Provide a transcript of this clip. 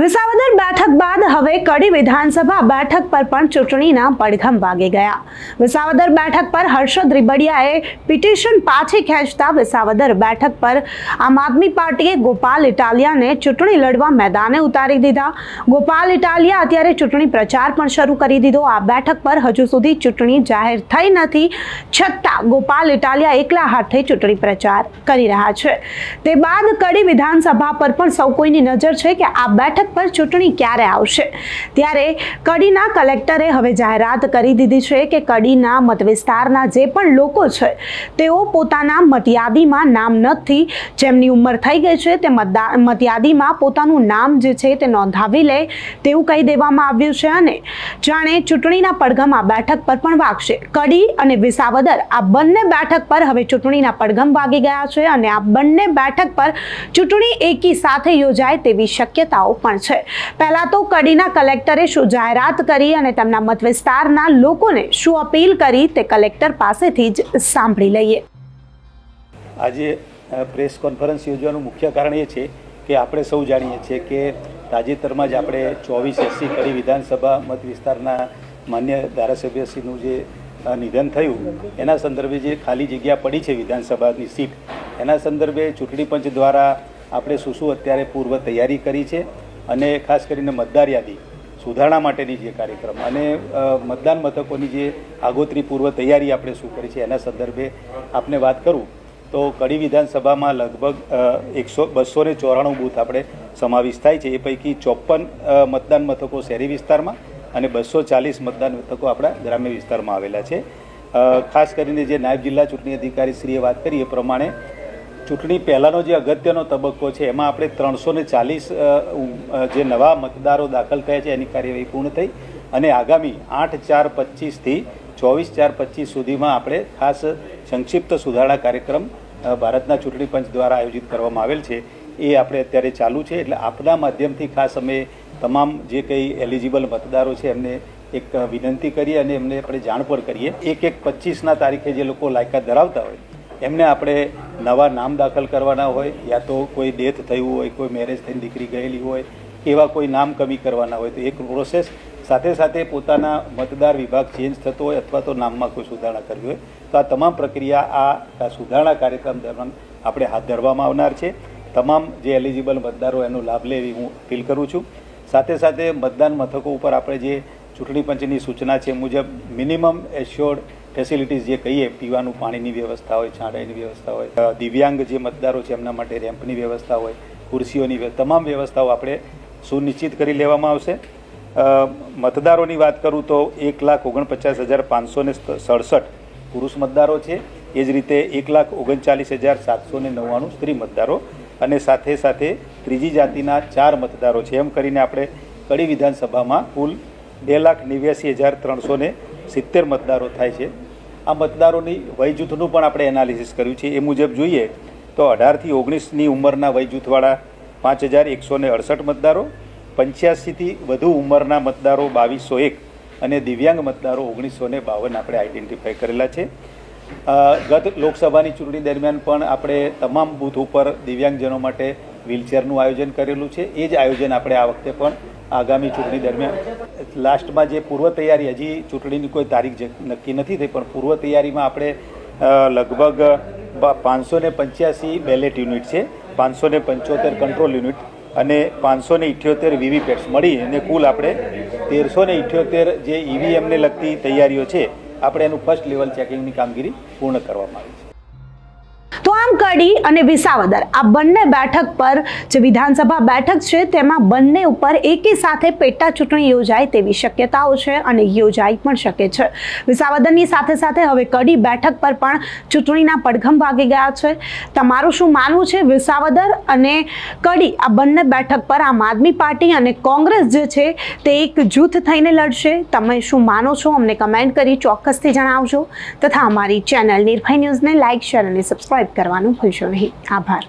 વિસાવદર બેઠક બાદ હવે કડી વિધાનસભા બેઠક પર પણ ચૂંટણીના પડઘમ વાગી ગયા. વિસાવદર બેઠક પર હર્ષદ રીબડિયાએ પિટિશન પાછી ખેંચતા વિસાવદર બેઠક પર આમ આદમી પાર્ટીએ ગોપાલ ઇટાલિયાને ચૂંટણી લડવા મેદાને ઉતારી દીધા. ગોપાલ ઇટાલિયા અત્યારે ચૂંટણી પ્રચાર પણ શરૂ કરી દીધો. આ બેઠક પર હજુ સુધી ચૂંટણી જાહેર થઈ નથી છતાં ગોપાલ ઇટાલિયા એકલા હાથે ચૂંટણી પ્રચાર કરી રહ્યા છે. તે બાદ કડી વિધાનસભા પર પણ સૌ કોઈની નજર છે કે આ બેઠક પર ચૂંટણી ક્યારે આવશે? ત્યારે કડીના કલેક્ટરે હવે જાહેરાત કરી દીધી છે કે કડીના મત વિસ્તારના જે પણ લોકો છે, તેઓ પોતાના મતયાદીમાં નામ નથી. જેમની ઉંમર થઈ ગઈ છે, તે મતયાદીમાં પોતાનું નામ જે છે તે નોંધાવી લે તેવું કહી દેવામાં આવ્યું છે અને જાણે ચૂંટણીના પડઘમ બેઠક પર પણ વાગશે. કડી અને વિસાવદર આ બંને બેઠક પર હવે ચૂંટણીના પડઘમ વાગી ગયા છે અને આ બંને બેઠક પર ચૂંટણી એકી સાથે યોજાય તેવી શક્યતાઓ પણ છે. પહેલા તો કડીના કલેક્ટરે શું જાહેરાત કરી અને તેમના મત વિસ્તારના લોકોને શું અપીલ કરી તે કલેક્ટર પાસેથી જ સાંભળી લઈએ. આજે પ્રેસ કોન્ફરન્સ યોજવાનું મુખ્ય કારણ એ છે કે આપણે સૌ જાણીએ છીએ કે તાજેતરમાં જ આપણે ચોવીસ એસસી કડી વિધાનસભા મત વિસ્તારના માન્ય ધારાસભ્યશ્રીનું જે નિધન થયું, એના સંદર્ભે જે ખાલી જગ્યા પડી છે વિધાનસભાની સીટ, એના સંદર્ભે ચૂંટણી પંચ દ્વારા આપણે શું શું અત્યારે પૂર્વ તૈયારી કરી છે અને ખાસ કરીને મતદાર યાદી સુધારણા માટેની જે કાર્યક્રમ અને મતદાન મથકોની જે આગોતરી પૂર્વ તૈયારી આપણે શું કરી છે એના સંદર્ભે આપને વાત કરું તો કડી વિધાનસભામાં લગભગ એકસો, બસો ને ચોરાણું બૂથ આપણે સમાવેશ થાય છે. એ પૈકી ચોપન મતદાન મથકો શહેરી વિસ્તારમાં અને બસો ચાલીસ મતદાન મથકો આપણા ગ્રામ્ય વિસ્તારમાં આવેલા છે. ખાસ કરીને જે નાયબ જિલ્લા ચૂંટણી અધિકારી શ્રીએ વાત કરી એ પ્રમાણે ચૂંટણી પહેલાંનો જે અગત્યનો તબક્કો છે, એમાં આપણે ત્રણસો ને ચાલીસ જે નવા મતદારો દાખલ થયા છે, એની કાર્યવાહી પૂર્ણ થઈ અને આગામી આઠ ચાર પચીસથી ચોવીસ ચાર પચીસ સુધીમાં આપણે ખાસ સંક્ષિપ્ત સુધારણા કાર્યક્રમ ભારતના ચૂંટણી પંચ દ્વારા આયોજિત કરવામાં આવેલ છે. એ આપણે અત્યારે ચાલુ છે, એટલે આપના માધ્યમથી ખાસ અમે તમામ જે કંઈ એલિજિબલ મતદારો છે, એમને એક વિનંતી કરીએ અને એમને આપણે જાણ પણ કરીએ. એક એક પચીસના તારીખે જે લોકો લાયકાત ધરાવતા હોય એમને આપણે નવા નામ દાખલ કરવાના હોય, યા તો કોઈ ડેથ થયું હોય, કોઈ મેરેજ થઈને દીકરી ગયેલી હોય, એવા કોઈ નામ કમી કરવાના હોય, તો એક પ્રોસેસ સાથે સાથે પોતાના મતદાર વિભાગ ચેન્જ થતો હોય અથવા તો નામમાં કોઈ સુધારણા કરવી હોય, તો આ તમામ પ્રક્રિયા આ સુધારણા કાર્યક્રમ દરમિયાન આપણે હાથ ધરવામાં આવનાર છે. તમામ જે એલિજિબલ મતદારો એનો લાભ લે એવી હું અપીલ કરું છું. સાથે સાથે મતદાન મથકો ઉપર આપણે જે ચૂંટણી પંચની સૂચના છે મુજબ મિનિમમ એશ્યોર્ડ ફેસિલિટીઝ જે કહીએ, પીવાનું, પાણીની વ્યવસ્થા હોય છાંડાઈની વ્યવસ્થા હોય દિવ્યાંગ જે મતદારો છે એમના માટે રેમ્પની વ્યવસ્થા હોય, ખુરશીઓની તમામ વ્યવસ્થાઓ આપણે સુનિશ્ચિત કરી લેવામાં આવશે. મતદારોની વાત કરું તો એક લાખ ઓગણપચાસ હજાર પાંચસો ને સડસઠ પુરુષ મતદારો છે. એ જ રીતે એક લાખ ઓગણચાલીસ હજાર સાતસો ને નવ્વાણું સ્ત્રી મતદારો અને સાથે સાથે ત્રીજી જાતિના ચાર મતદારો છે. એમ કરીને આપણે કડી વિધાનસભામાં કુલ બે લાખ નેવ્યાસી હજાર ત્રણસો ને સિત્તેર મતદારો થાય છે. આ મતદારોની વય જૂથનું પણ આપણે એનાલિસિસ કર્યું છે. એ મુજબ જોઈએ તો અઢારથી ઓગણીસની ઉંમરના વય જૂથવાળા પાંચ હજાર એકસો ને અડસઠ મતદારો, પંચ્યાસીથી વધુ ઉંમરના મતદારો બાવીસો એક અને દિવ્યાંગ મતદારો ઓગણીસો ને બાવન આપણે આઈડેન્ટિફાઈ કરેલા છે. ગત લોકસભાની ચૂંટણી દરમિયાન પણ આપણે તમામ બૂથ ઉપર દિવ્યાંગજનો માટે વ્હીલચેરનું આયોજન કરેલું છે. એ જ આયોજન આપણે આ વખતે પણ આગામી ચૂંટણી દરમિયાન, લાસ્ટમાં જે પૂર્વ તૈયારી, હજી ચૂંટણીની કોઈ તારીખ નક્કી નથી થઈ, પણ પૂર્વ તૈયારીમાં આપણે લગભગ પાંચસો ને પંચ્યાસી બેલેટ યુનિટ છે, પાંચસો ને પંચોતેર કંટ્રોલ યુનિટ અને પાંચસો ને ઇઠ્યોતેર વીવીપેટ્સ મળી અને કુલ આપણે તેરસો ને ઇઠ્યોતેર જે ઈવીએમને લગતી તૈયારીઓ છે, આપણે એનું ફર્સ્ટ લેવલ ચેકિંગની કામગીરી પૂર્ણ કરવામાં આવી છે. તો આમ કડી અને વિસાવદર, આ બંને બેઠક પર જે વિધાનસભા બેઠક છે, તેમાં બંને ઉપર એકી સાથે પેટા ચૂંટણી યોજાય તેવી શક્યતાઓ છે અને યોજાઈ પણ શકે છે. વિસાવદરની સાથે સાથે હવે કડી બેઠક પર પણ ચૂંટણીના પડઘમ ભાગી ગયા છે. તમારું શું માનવું છે? વિસાવદર અને કડી, આ બંને બેઠક પર આમ આદમી પાર્ટી અને કોંગ્રેસ જે છે, તે એક જૂથ થઈને લડશે? તમે શું માનો છો? અમને કમેન્ટ કરી ચોક્કસથી જણાવજો. તથા અમારી ચેનલ નિર્ભય ન્યૂઝને લાઇક શેર અને કરવાનું ભૂલશો નહીં. આભાર.